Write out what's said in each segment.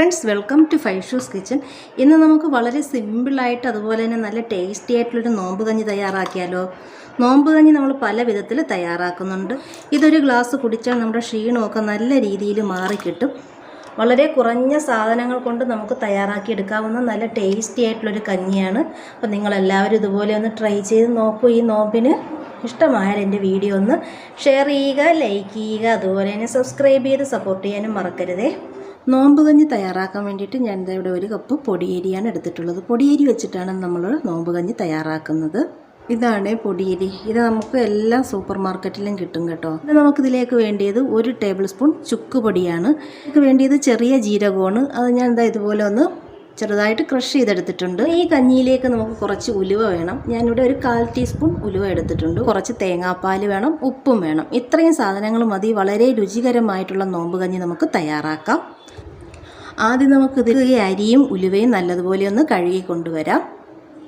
Friends welcome to five shoes kitchen. ഇന്ന് നമുക്ക് വളരെ സിമ്പിളായിട്ട് അതുപോലെ തന്നെ നല്ല ടേസ്റ്റി ആയിട്ടുള്ളൊരു നോമ്പ് കഞ്ഞി തയ്യാറാക്കിയാലോ? നോമ്പ് കഞ്ഞി നമ്മൾ പല വിധത്തിൽ തയ്യാറാക്കുന്നുണ്ട്. ഇതൊരു ഗ്ലാസ് കുടിച്ചാൽ നമ്മുടെ ക്ഷീണമൊക്കെ നല്ല രീതിയിൽ മാറിക്കിട്ടും. വളരെ കുറഞ്ഞ സാധനങ്ങൾ കൊണ്ട് നമുക്ക് തയ്യാറാക്കിയെടുക്കാവുന്ന നല്ല ടേസ്റ്റി ആയിട്ടുള്ളൊരു കഞ്ഞിയാണ്. അപ്പോൾ നിങ്ങളെല്ലാവരും ഇതുപോലെ ഒന്ന് ട്രൈ ചെയ്ത് നോക്കൂ ഈ നോമ്പിന്. ഇഷ്ടമായാൽ എന്റെ വീഡിയോ ഒന്ന് ഷെയർ ചെയ്യുക ലൈക്ക് ചെയ്യുക അതുപോലെ തന്നെ സബ്സ്ക്രൈബ് ചെയ്ത് സപ്പോർട്ട് ചെയ്യാനും മറക്കരുതേ. നോമ്പ് കഞ്ഞി തയ്യാറാക്കാൻ വേണ്ടിയിട്ട് ഞാൻ ഇതാ ഇവിടെ ഒരു കപ്പ് പൊടിയേരിയാണ് എടുത്തിട്ടുള്ളത്. പൊടിയേരി വെച്ചിട്ടാണ് നമ്മൾ നോമ്പ് കഞ്ഞി തയ്യാറാക്കുന്നത്. ഇതാണ് പൊടിയരി. ഇത് നമുക്ക് എല്ലാ സൂപ്പർ മാർക്കറ്റിലും കിട്ടും കേട്ടോ. ഇത് നമുക്കിതിലേക്ക് വേണ്ടിയത് ഒരു ടേബിൾ സ്പൂൺ ചുക്ക് പൊടിയാണ്. ഇതിലേക്ക് വേണ്ടിയത് ചെറിയ ജീരകമാണ്. അത് ഞാൻ എന്താ ഇതുപോലെ ഒന്ന് ചെറുതായിട്ട് ക്രഷ് ചെയ്തെടുത്തിട്ടുണ്ട്. ഈ കഞ്ഞിയിലേക്ക് നമുക്ക് കുറച്ച് ഉലുവ വേണം. ഞാനിവിടെ ഒരു കാൽ ടീസ്പൂൺ ഉലുവ എടുത്തിട്ടുണ്ട്. കുറച്ച് തേങ്ങാപ്പാൽ വേണം ഉപ്പും വേണം. ഇത്രയും സാധനങ്ങൾ മതി. വളരെ രുചികരമായിട്ടുള്ള നോമ്പ് കഞ്ഞി നമുക്ക് തയ്യാറാക്കാം. ആദ്യം നമുക്കിത് ഈ അരിയും ഉലുവയും നല്ലതുപോലെ ഒന്ന് കഴുകി കൊണ്ടുവരാം.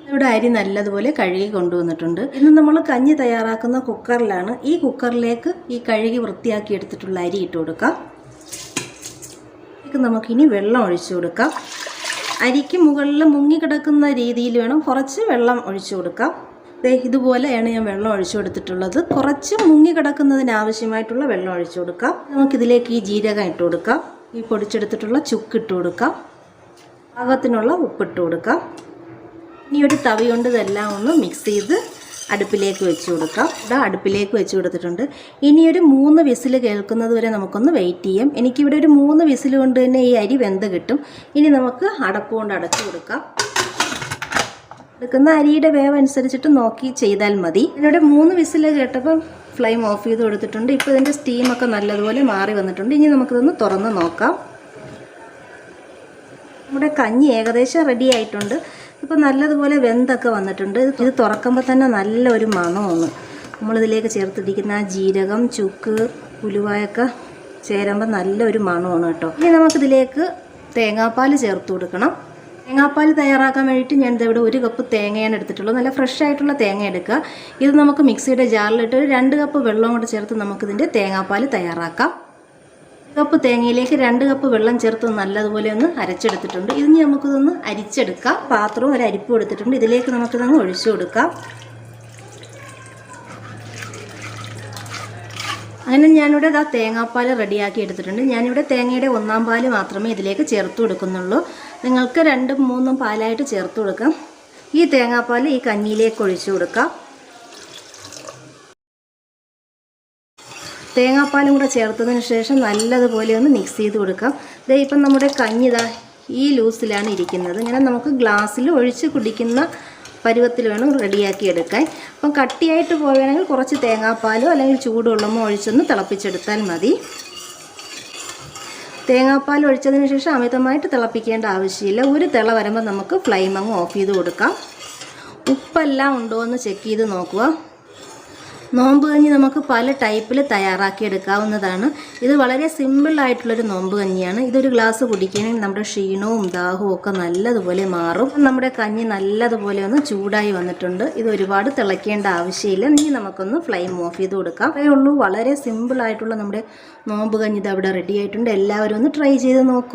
ഇവിടെ അരി നല്ലതുപോലെ കഴുകി കൊണ്ടുവന്നിട്ടുണ്ട്. ഇന്ന് നമ്മൾ കഞ്ഞി തയ്യാറാക്കുന്ന കുക്കറിലാണ്. ഈ കുക്കറിലേക്ക് ഈ കഴുകി വൃത്തിയാക്കി എടുത്തിട്ടുള്ള അരി ഇട്ട് കൊടുക്കാം. നമുക്കിനി വെള്ളം ഒഴിച്ചു കൊടുക്കാം. അരിക്ക് മുകളിൽ മുങ്ങിക്കിടക്കുന്ന രീതിയിൽ വേണം കുറച്ച് വെള്ളം ഒഴിച്ചു കൊടുക്കാം. ഇതുപോലെയാണ് ഞാൻ വെള്ളം ഒഴിച്ചു കൊടുത്തിട്ടുള്ളത്. കുറച്ച് മുങ്ങി കിടക്കുന്നതിന് ആവശ്യമായിട്ടുള്ള വെള്ളം ഒഴിച്ചു കൊടുക്കാം. നമുക്കിതിലേക്ക് ഈ ജീരകം ഇട്ട് കൊടുക്കാം. ഈ പൊടിച്ചെടുത്തിട്ടുള്ള ചുക്ക് ഇട്ട് കൊടുക്കാം. പാകത്തിനുള്ള ഉപ്പിട്ട് കൊടുക്കാം. ഇനി ഒരു തവി കൊണ്ട് ഇതെല്ലാം ഒന്ന് മിക്സ് ചെയ്ത് അടുപ്പിലേക്ക് വെച്ച് കൊടുക്കാം. ഇതാ അടുപ്പിലേക്ക് വെച്ച് കൊടുത്തിട്ടുണ്ട്. ഇനി ഒരു മൂന്ന് വിസിൽ കേൾക്കുന്നത് വരെ നമുക്കൊന്ന് വെയിറ്റ് ചെയ്യാം. എനിക്കിവിടെ ഒരു മൂന്ന് വിസിൽ കൊണ്ട് തന്നെ ഈ അരി വെന്ത് കിട്ടും. ഇനി നമുക്ക് അടപ്പ് കൊണ്ട് അടച്ചു കൊടുക്കാം. എടുക്കുന്ന അരിയുടെ വേവ് അനുസരിച്ചിട്ട് നോക്കി ചെയ്താൽ മതി. ഇതിനോട് മൂന്ന് വിസിൽ കേട്ടപ്പം ഫ്ലെയിം ഓഫ് ചെയ്ത് കൊടുത്തിട്ടുണ്ട്. ഇപ്പോൾ ഇതിന്റെ സ്റ്റീമൊക്കെ നല്ലതുപോലെ മാറി വന്നിട്ടുണ്ട്. ഇനി നമുക്കിതൊന്ന് തുറന്ന് നോക്കാം. നമ്മുടെ കഞ്ഞി ഏകദേശം റെഡി ആയിട്ടുണ്ട്. ഇപ്പോൾ നല്ലതുപോലെ വെന്തൊക്കെ വന്നിട്ടുണ്ട്. ഇത് തുറക്കുമ്പോൾ തന്നെ നല്ല ഒരു മണമാണ്. നമ്മളിതിലേക്ക് ചേർത്തിരിക്കുന്ന ജീരകം ചുക്ക് ഉലുവായൊക്കെ ചേരുമ്പോൾ നല്ലൊരു മണമാണ് കേട്ടോ. ഇനി നമുക്കിതിലേക്ക് തേങ്ങാപ്പാൽ ചേർത്ത് കൊടുക്കണം. തേങ്ങാപ്പാൽ തയ്യാറാക്കാൻ വേണ്ടിയിട്ട് ഞാൻ ഇവിടെ ഒരു കപ്പ് തേങ്ങയാണ് എടുത്തിട്ടുള്ളൂ നല്ല ഫ്രഷ് ആയിട്ടുള്ള തേങ്ങ എടുക്കുക. ഇത് നമുക്ക് മിക്സിയുടെ ജാറിലിട്ട് രണ്ട് കപ്പ് വെള്ളം കൂടെ ചേർത്ത് നമുക്കിതിന്റെ തേങ്ങാപ്പാൽ തയ്യാറാക്കാം. കപ്പ് തേങ്ങയിലേക്ക് രണ്ട് കപ്പ് വെള്ളം ചേർത്ത് നല്ലതുപോലെ ഒന്ന് അരച്ചെടുത്തിട്ടുണ്ട്. ഇതിന് നമുക്കിതൊന്ന് അരിച്ചെടുക്കാം. പാത്രവും ഒരു അരിപ്പും എടുത്തിട്ടുണ്ട്. ഇതിലേക്ക് നമുക്കിതങ്ങ് ഒഴിച്ചു കൊടുക്കാം. അങ്ങനെ ഞാനിവിടെ ഇതാ തേങ്ങാപ്പാൽ റെഡിയാക്കി എടുത്തിട്ടുണ്ട്. ഞാനിവിടെ തേങ്ങയുടെ ഒന്നാം പാൽ മാത്രമേ ഇതിലേക്ക് ചേർത്ത് കൊടുക്കുന്നുള്ളൂ. നിങ്ങൾക്ക് രണ്ടും മൂന്നും പാലായിട്ട് ചേർത്ത് കൊടുക്കാം. ഈ തേങ്ങാപ്പാൽ ഈ കഞ്ഞിയിലേക്ക് ഒഴിച്ചു കൊടുക്കാം. തേങ്ങാപ്പാലും കൂടെ ചേർത്തതിന് ശേഷം നല്ലതുപോലെ ഒന്ന് മിക്സ് ചെയ്ത് കൊടുക്കാം. ഇതേ ഇപ്പം നമ്മുടെ കഞ്ഞി ഈ ലൂസിലാണ് ഇരിക്കുന്നത്. ഇങ്ങനെ നമുക്ക് ഗ്ലാസ്സിൽ ഒഴിച്ച് കുടിക്കുന്ന പരുവത്തിൽ വേണം റെഡിയാക്കി എടുക്കാൻ. അപ്പം കട്ടിയായിട്ട് പോവുകയാണെങ്കിൽ കുറച്ച് തേങ്ങാപ്പാലോ അല്ലെങ്കിൽ ചൂടുവെള്ളമോ ഒഴിച്ചൊന്ന് തിളപ്പിച്ചെടുത്താൽ മതി. തേങ്ങാപ്പാൽ ഒഴിച്ചതിന് ശേഷം അമിതമായിട്ട് തിളപ്പിക്കേണ്ട ആവശ്യമില്ല. ഒരു തിള വരുമ്പോൾ നമുക്ക് ഫ്ലെയിം അങ്ങ് ഓഫ് ചെയ്ത് കൊടുക്കാം. ഉപ്പെല്ലാം ഉണ്ടോ എന്ന് ചെക്ക് ചെയ്ത് നോക്കുക. നോമ്പ് കഞ്ഞി നമുക്ക് പല ടൈപ്പിൽ തയ്യാറാക്കി എടുക്കാവുന്നതാണ് ഇത് വളരെ സിമ്പിളായിട്ടുള്ളൊരു നോമ്പ് കഞ്ഞിയാണ്. ഇതൊരു ഗ്ലാസ് കുടിക്കുകയാണെങ്കിൽ നമ്മുടെ ക്ഷീണവും ദാഹവും ഒക്കെ നല്ലതുപോലെ മാറും. നമ്മുടെ കഞ്ഞി നല്ലതുപോലെ ഒന്ന് ചൂടായി വന്നിട്ടുണ്ട്. ഇത് ഒരുപാട് തിളയ്ക്കേണ്ട ആവശ്യമില്ല. ഇനി നമുക്കൊന്ന് ഫ്ലെയിം ഓഫ് ചെയ്ത് കൊടുക്കാം. അതേ ഉള്ളൂ. വളരെ സിമ്പിളായിട്ടുള്ള നമ്മുടെ നോമ്പ് കഞ്ഞി ഇത് അവിടെ റെഡി ആയിട്ടുണ്ട്. എല്ലാവരും ഒന്ന് ട്രൈ ചെയ്ത് നോക്കൂ.